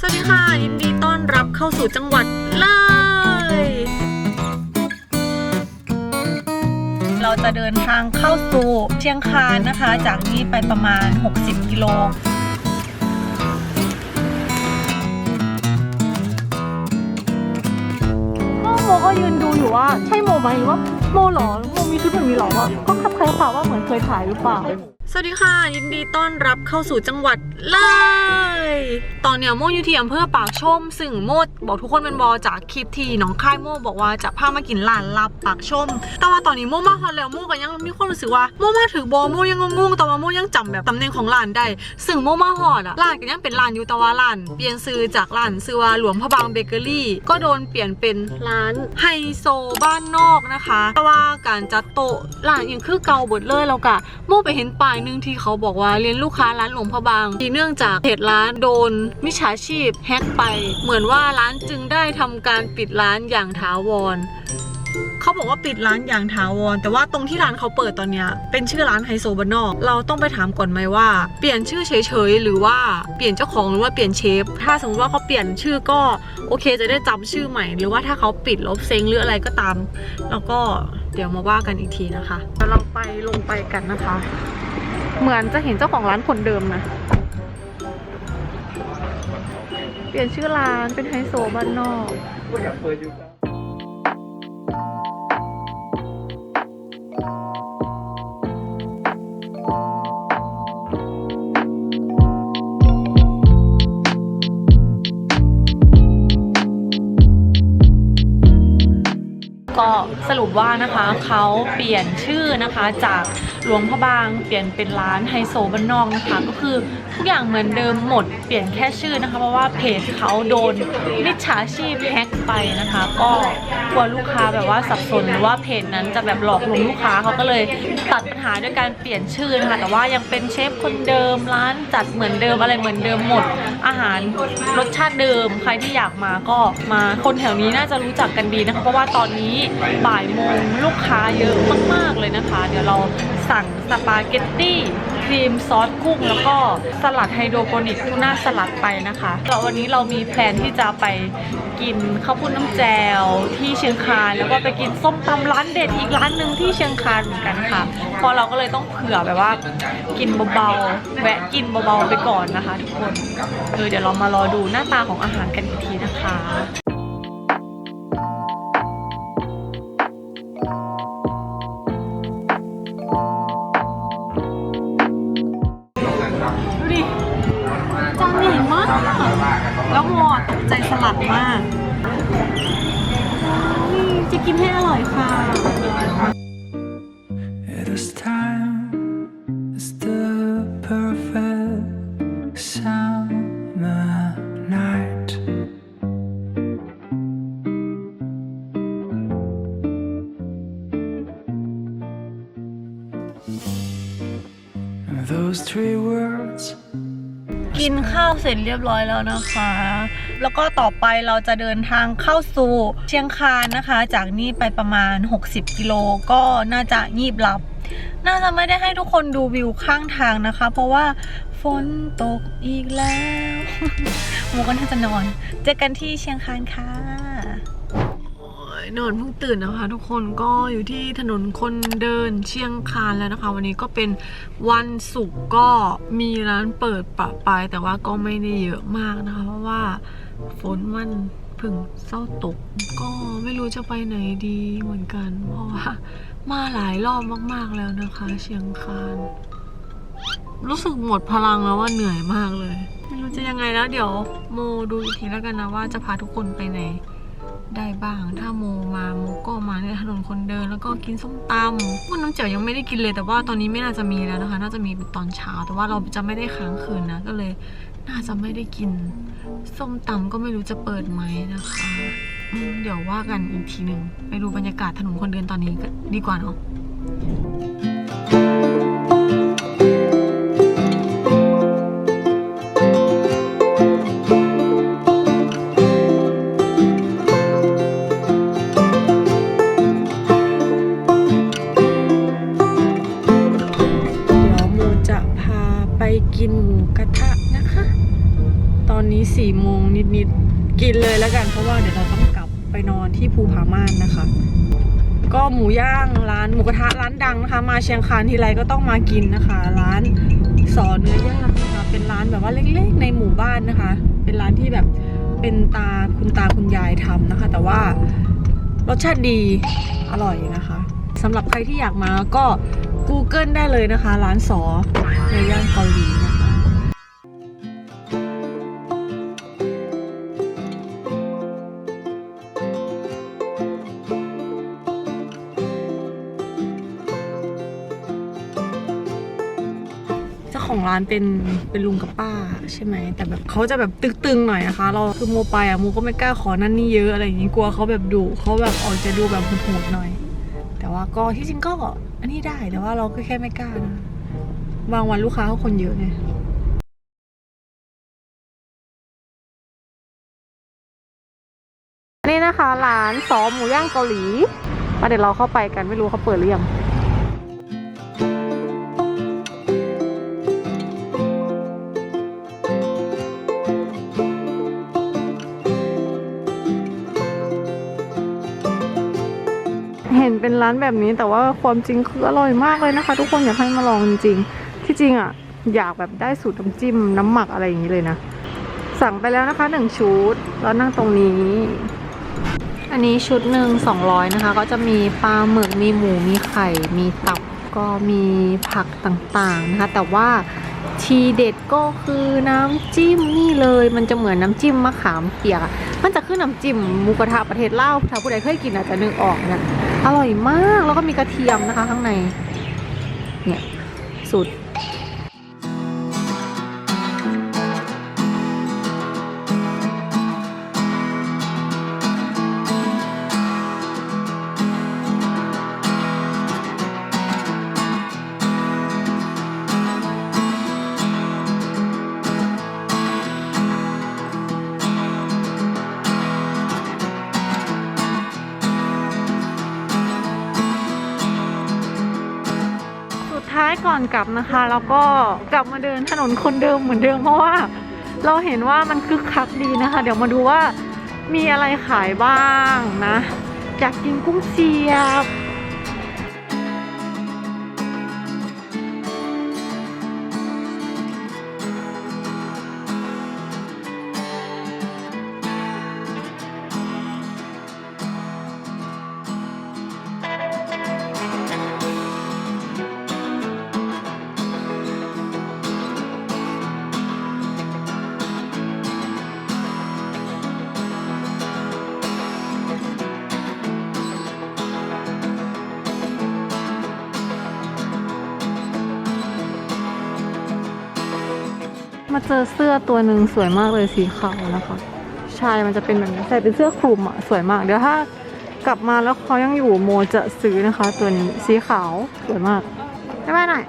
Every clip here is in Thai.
สวัสดีค่ะ ยินดีต้อนรับเข้าสู่จังหวัดเลย เราจะเดินทางเข้าสู่เชียงคานนะคะ จากนี้ไปประมาณ 60 กิโลโมก็ยืนดูอยู่ว่า ใช่โมไหมว่าโมหรอ โมมีชุดแบบนี้หรอวะก็คับใครข่าวว่าเหมือนเคยถ่ายหรือเปล่า สวัสดีค่ะ ยินดีต้อนรับเข้าสู่จังหวัดเลย ตอนเนี้ยโมอยู่ที่อำเภอปากชม ซึ่งโมบอกทุกคนเป็นบอจากคลิปที่น้องค่ายโมบอกว่าจะพามากินร้านลับปากชม แต่ว่าตอนนี้โมมาฮอตแล้วโมก็ยังมีความรู้สึกว่าโมมาถึงบอโมยังงงๆแต่ว่าโมยังจำแบบตำแหน่งของร้านได้ซึ่งโมมาฮอตอะร้านก็ยังเป็นร้านยูต่ว่าร้านเปลี่ยนซื้อจากร้านซื้อว่าหลวงพระบางเบเกอรี่ ก็โดนเปลี่ยนเป็นร้านไฮโซบ้านนอกนะคะ แต่ว่าการจัดโต๊ะร้านยังคือเก่าเบิดเลยแล้วกะโมไปเห็นป้ายหนึงที่เขาบอกว่าเรียนลูกค้าร้านหลวงพระบางที่เนื่องจากเพจร้านโดนมิจฉาชีพแฮ็กไป เหมือนว่าร้านจึงได้ทำการปิดร้านอย่างถาวรเขาบอกว่าปิดร้านอย่างถาวร แต่ว่าตรงที่ร้านเขาเปิดตอนเนี้ยเป็นชื่อร้านไฮโซบ้านนอกเราต้องไปถามก่อนไหมว่า เปลี่ยนชื่อเฉยๆหรือว่าเปลี่ยนเจ้าของหรือว่าเปลี่ยนเชฟ ถ้าสมมติว่าเขาเปลี่ยนชื่อก็โอเคจะได้จำชื่อใหม่ หรือว่าถ้าเขาปิดลบเซ็งหรืออะไรก็ตาม แล้วก็เดี๋ยวมาว่ากันอีกทีนะคะเดี๋ยวเราไปลงไปกันนะคะ เหมือนจะเห็นเจ้าของร้านคนเดิมนะ เปลี่ยนชื่อร้านเป็นไฮโซบ้านนอกก็สรุปว่านะคะเขาเปลี่ยนชื่อนะคะจาก หลวงพระบางเปลี่ยนเป็นร้านไฮโซบ้านนอกนะคะ ก็คือทุกอย่างเหมือนเดิมหมดเปลี่ยนแค่ชื่อนะคะ เพราะว่าเพจเขาโดนมิจฉาชีพแฮ็กไปนะคะ ก็กลัวลูกค้าแบบว่าสับสนหรือว่าเพจนั้นจะแบบหลอกลวงลูกค้าเขาก็เลยตัดปัญหาด้วยการเปลี่ยนชื่อนะคะแต่ว่ายังเป็นเชฟคนเดิมร้านจัดเหมือนเดิมอะไรเหมือนเดิมหมด อาหารรสชาติเดิม ใครที่อยากมาก็มาคนแถวนี้น่าจะรู้จักกันดีนะคะ เพราะว่าตอนนี้บ่ายโมงลูกค้าเยอะมากๆเลยนะคะ เดี๋ยวเรา สั่งสปาเกตตี้ครีมซอสกุ้ง แล้วก็สลัดไฮโดรโปนิกทูน่าสลัดไปนะคะแล้ววันนี้เรามีแพลนที่จะไปกินข้าวปุ้นน้ำแจวที่เชียงคานแล้วก็ไปกินส้มตำร้านเด็ดอีกร้านหนึ่งที่เชียงคานเหมือนกันค่ะ พอเราก็เลยต้องเผื่อแบบว่ากินเบาๆแวะกินเบาๆไปก่อนนะคะ ทุกคนเออเดี๋ยวเรามารอดูหน้าตาของอาหารกันอีกทีนะคะ แล้วโมอะตกใจสลัดมากนี่จะกินให้อร่อยค่ะ It is time, it's the perfect summer night. Those three words กินข้าวเสร็จเรียบร้อยแล้วนะคะ แล้วก็ต่อไปเราจะเดินทางเข้าสู่เชียงคานนะคะ จากนี่ไปประมาณ 60 กิโลก็น่าจะงีบหลับ น่าจะไม่ได้ให้ทุกคนดูวิวข้างทางนะคะ เพราะว่าฝนตกอีกแล้วหมูก็น่าจะนอน เจอกันที่เชียงคานค่ะ ยนอนเพิ่งตื่นนะคะ ทุกคนก็อยู่ที่ถนนคนเดินเชียงคานแล้วนะคะ วันนี้ก็เป็นวันศุกร์ก็มีร้านเปิดปะปายแต่ว่าก็ไม่ได้เยอะมากนะคะ เพราะว่าฝนมันพึ่งเศร้าตก ก็ไม่รู้จะไปไหนดีเหมือนกัน เพราะว่ามาหลายรอบมากๆแล้วนะคะ เชียงคานรู้สึกหมดพลังแล้วว่าเหนื่อยมากเลย ไม่รู้จะยังไงแล้วเดี๋ยวโมดูอีกทีแล้วกันนะว่าจะพาทุกคนไปไหน ได้บ้าง ถ้าโมมาโมก็มาในถนนคนเดินแล้วก็กินส้มตำมันน้ำเจียวยังไม่ได้กินเลย แต่ว่าตอนนี้ไม่น่าจะมีแล้วนะคะ น่าจะมีเป็นตอนเช้า แต่ว่าเราจะไม่ได้ค้างคืนนะก็เลยน่าจะไม่ได้กิน ส้มตำก็ไม่รู้จะเปิดไหมนะคะเดี๋ยวว่ากันอีกทีหนึ่งไปดูบรรยากาศถนนคนเดินตอนนี้ก็ดีกว่าเนาะ ไปกินหมูกระทะนะคะ ตอนนี้สี่โมงนิดๆ กินเลยแล้วกันเพราะว่าเดี๋ยวเราต้องกลับไปนอนที่ภูผาม่านนะคะ ก็หมูย่างร้านหมูกระทะร้านดังนะคะ มาเชียงคานทีไรก็ต้องมากินนะคะ ร้านสอนเนื้อย่างนะคะเป็นร้านแบบว่าเล็กๆ ในหมู่บ้านนะคะ เป็นร้านที่แบบเป็นตาคุณตาคุณยายทำนะคะ แต่ว่ารสชาติดีอร่อยนะคะสำหรับใครที่อยากมาก็ Google ได้เลยนะคะ ร้านสอในย่านเกาหลีนะคะเจ้าของร้านเป็นเป็นลุงกับป้าใช่ไหม แต่แบบเขาจะแบบตึงๆหน่อยนะคะ เราคือโมไปอะโมก็ไม่กล้าขอนั่นนี่เยอะอะไรอย่างงี้กลัวเขาแบบดุเขาแบบออกจะดูแบบโหดหน่อย แต่ว่าก็ที่จริงก็ อันนี้ได้แต่ว่าเราก็แค่ไม่กล้านะบางวันลูกค้าเขาคนเยอะไงนี่นะคะร้านซอหมูย่างเกาหลีมาเดี๋ยวเราเข้าไปกันไม่รู้เขาเปิดหรือยัง เห็นเป็นร้านแบบนี้ แต่ว่าความจริงคืออร่อยมากเลยนะคะ ทุกคนอยากให้มาลองจริงๆที่จริงอะอยากแบบได้สูตรน้ำจิ้มน้ำหมักอะไรอย่างนี้เลยนะ สั่งไปแล้วนะคะหนึ่งชุดแล้วนั่งตรงนี้ อันนี้ชุดหนึ่ง200นะคะ ก็จะมีปลาหมึกมีหมูมีไข่ มีตับก็มีผักต่างๆนะคะ แต่ว่าทีเด็ดก็คือน้ำจิ้มนี่เลย มันจะเหมือนน้ำจิ้มมะขามเปียกมันจะขึ้นน้ำจิ้มหมูกระทะประเทศลาวถ้าผู้ใดเคยกินอาจจะนึกออกนะ อร่อยมากแล้วก็มีกระเทียมนะคะข้างใน เนี่ยสูตร ท้ายก่อนกลับนะคะ แล้วก็กลับมาเดินถนนคนเดิมเหมือนเดิมเพราะว่า เราเห็นว่ามันคึกคักดีนะคะ เดี๋ยวมาดูว่ามีอะไรขายบ้างนะอยากกินกุ้งเสียบ มาเจอเสื้อตัวหนึ่งสวยมากเลยสีขาวนะคะ ชายมันจะเป็นแบบนี้ใส่เป็นเสื้อคลุมอะสวยมาก เดี๋ยวถ้ากลับมาแล้วเขายังอยู่โมจะซื้อนะคะ ตัวนี้สีขาวสวยมากได้ไหมหน่อย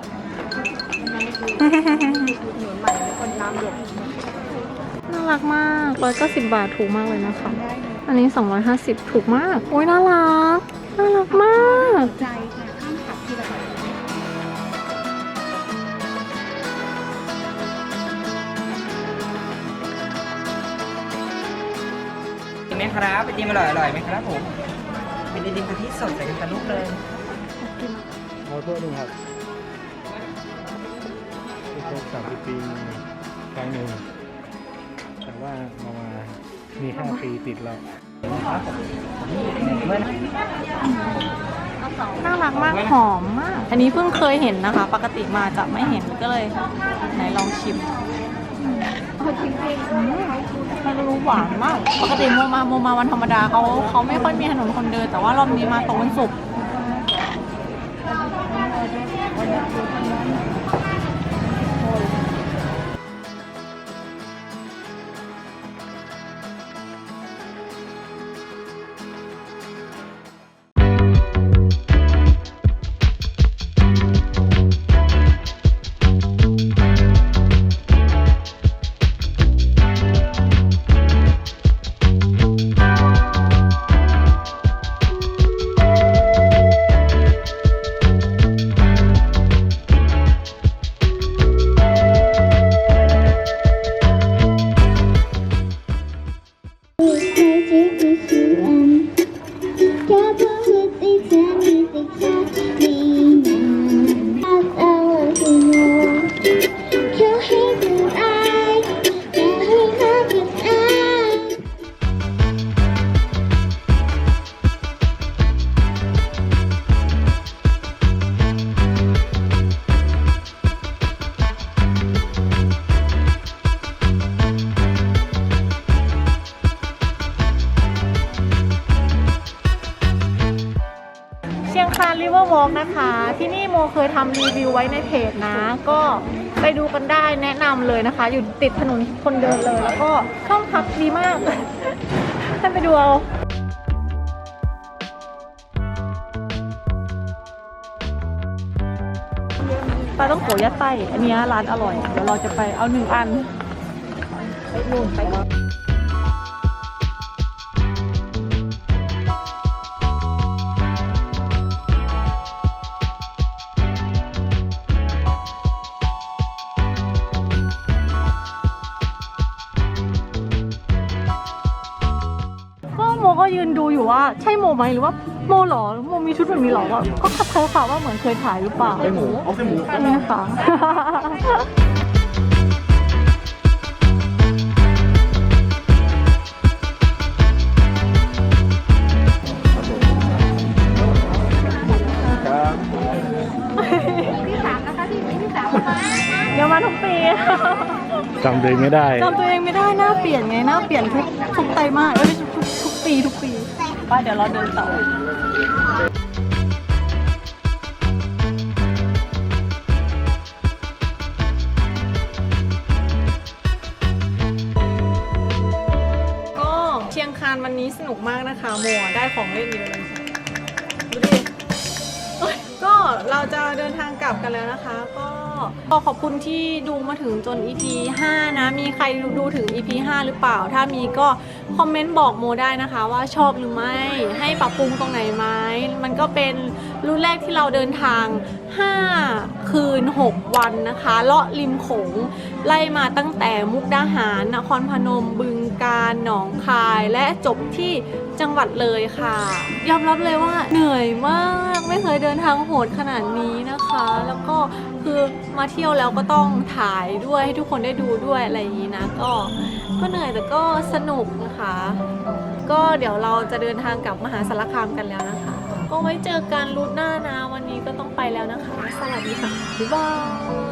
น่ารักมากร้อยเก้าสิบบาทถูกมากเลยนะคะ อันนี้สองร้อยห้าสิบถูกมาก โอ้ยน่ารัก น่ารักมาก ครับไอติมอร่อยอร่อยไหมครับผม เป็นไอติมกะทิสดใส่กันตะลุกเลยเอาถ้วยหนึ่งครับที่ครบสามสิบปีครั้งหนึ่งแต่ว่ามามามีห้าปีติดแล้วน่ารักมากหอมมาก อันนี้เพิ่งเคยเห็นนะคะ ปกติมาจะไม่เห็นก็เลย ไหนลองชิมมั นรู้หวานมาก ปกติโมมาโมมาวันธรรมดาเขาเขาไม่ค่อยมีถนนคนเดิน แต่ว่ารอบนี้มาตรงวันศุกร์ ยทำรีวิวไว้ในเพจนะ ก็ไปดูกันได้แนะนำเลยนะคะ อยู่ติดถนนคนเดินเลย แล้วก็ห้องพักดีมากให้ไปดูเอาปลาต้องโกยัดไส้อันนี้ร้านอร่อย เดี๋ยวเราจะไปเอาหนึ่งอัน ไปนู่นไป ยืนดูอยู่ว่าใช่โมไหมหรือว่าโมเหรอโมมีชุดแบบนี้เหรอก็ก็คัดค้าว่าเหมือนเคยถ่ายหรือเปล่าใช่หมูเอาใช่หมูนี่ค่ะเดี๋ยวมาทุกปีจำตัวเองไม่ได้จำตัวเองไม่ได้หน้าเปลี่ยนไงหน้าเปลี่ยนทุกทุกไตรมาส ปีทุกปีป้าเดี๋ยวเราเดินต่อก็เชียงคานวันนี้สนุกมากนะคะโมได้ของเล่นเยอะเลย เราจะเดินทางกลับกันแล้วนะคะ ก็ก็ขอบคุณที่ดูมาถึงจน EP 5 นะ มีใครดูถึง EP 5 หรือเปล่า ถ้ามีก็คอมเมนต์บอกโมได้นะคะว่าชอบหรือไม่ ให้ปรับปรุงตรงไหนไหมมันก็เป็นรุ่นแรกที่เราเดินทาง 5 คืน 6 วันนะคะเลาะริมโขงไล่มาตั้งแต่มุกดาหาร นครพนมบึงกาฬหนองคายและจบที่จังหวัดเลยค่ะ ยอมรับเลยว่าเหนื่อยมากไม่เคยเดินทางโหดขนาดนี้นะคะ แล้วก็คือมาเที่ยวแล้วก็ต้องถ่ายด้วยให้ทุกคนได้ดูด้วยอะไรอย่างนี้นะก็ก็เหนื่อยแต่ก็สนุกนะคะ ก็เดี๋ยวเราจะเดินทางกลับมหาสารคามกันแล้วนะคะ ก็ไว้เจอกันรูทหน้านะ วันนี้ก็ต้องไปแล้วนะคะ สวัสดีค่ะ บ๊ายบาย